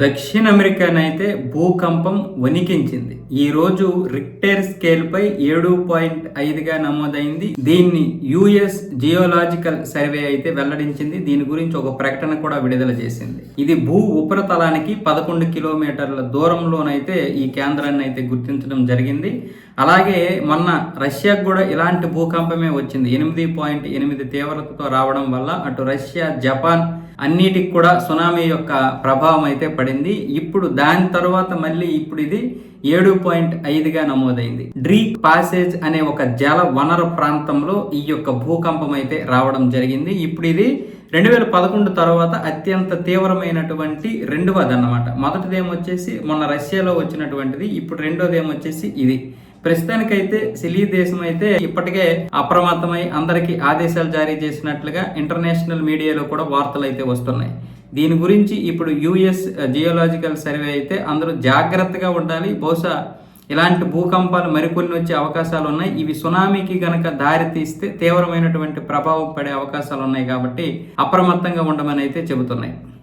దక్షిణ అమెరికానైతే భూకంపం వణికించింది. ఈ రోజు రిక్టర్ స్కేల్ పై ఏడు పాయింట్ ఐదుగా నమోదైంది. దీన్ని యుఎస్ జియోలాజికల్ సర్వే అయితే వెల్లడించింది. దీని గురించి ఒక ప్రకటన కూడా విడుదల చేసింది. ఇది భూ ఉపరితలానికి పదకొండు కిలోమీటర్ల దూరంలోనైతే ఈ కేంద్రాన్ని అయితే గుర్తించడం జరిగింది. అలాగే మొన్న రష్యాకు కూడా ఇలాంటి భూకంపమే వచ్చింది. ఎనిమిది పాయింట్ ఎనిమిది తీవ్రతతో రావడం వల్ల అటు రష్యా జపాన్ అన్నిటికి కూడా సునామీ యొక్క ప్రభావం అయితే పడింది. ఇప్పుడు దాని తర్వాత మళ్ళీ ఇప్పుడు ఇది ఏడు పాయింట్ ఐదుగా నమోదైంది. డ్రీక్ పాసేజ్ అనే ఒక జల వనర ప్రాంతంలో ఈ యొక్క భూకంపం అయితే రావడం జరిగింది. ఇప్పుడు ఇది రెండు వేల పదకొండు తర్వాత అత్యంత తీవ్రమైనటువంటి రెండవది అన్నమాట మొదటిదేమొచ్చేసి మొన్న రష్యాలో వచ్చినటువంటిది ఇప్పుడు రెండోది ఏమొచ్చేసి ఇది. ప్రస్తుతానికైతే సిలీ దేశం అయితే ఇప్పటికే అప్రమత్తమై అందరికీ ఆదేశాలు జారీ చేసినట్లుగా ఇంటర్నేషనల్ మీడియాలో కూడా వార్తలు అయితే వస్తున్నాయి. దీని గురించి ఇప్పుడు యుఎస్ జియోలాజికల్ సర్వే అయితే అందరూ జాగ్రత్తగా ఉండాలి. బహుశా ఇలాంటి భూకంపాలు మరికొన్ని వచ్చే అవకాశాలు ఉన్నాయి. ఇవి సునామీకి గనక దారి తీస్తే తీవ్రమైనటువంటి ప్రభావం పడే అవకాశాలు ఉన్నాయి కాబట్టి అప్రమత్తంగా ఉండమని అయితే చెబుతున్నాయి.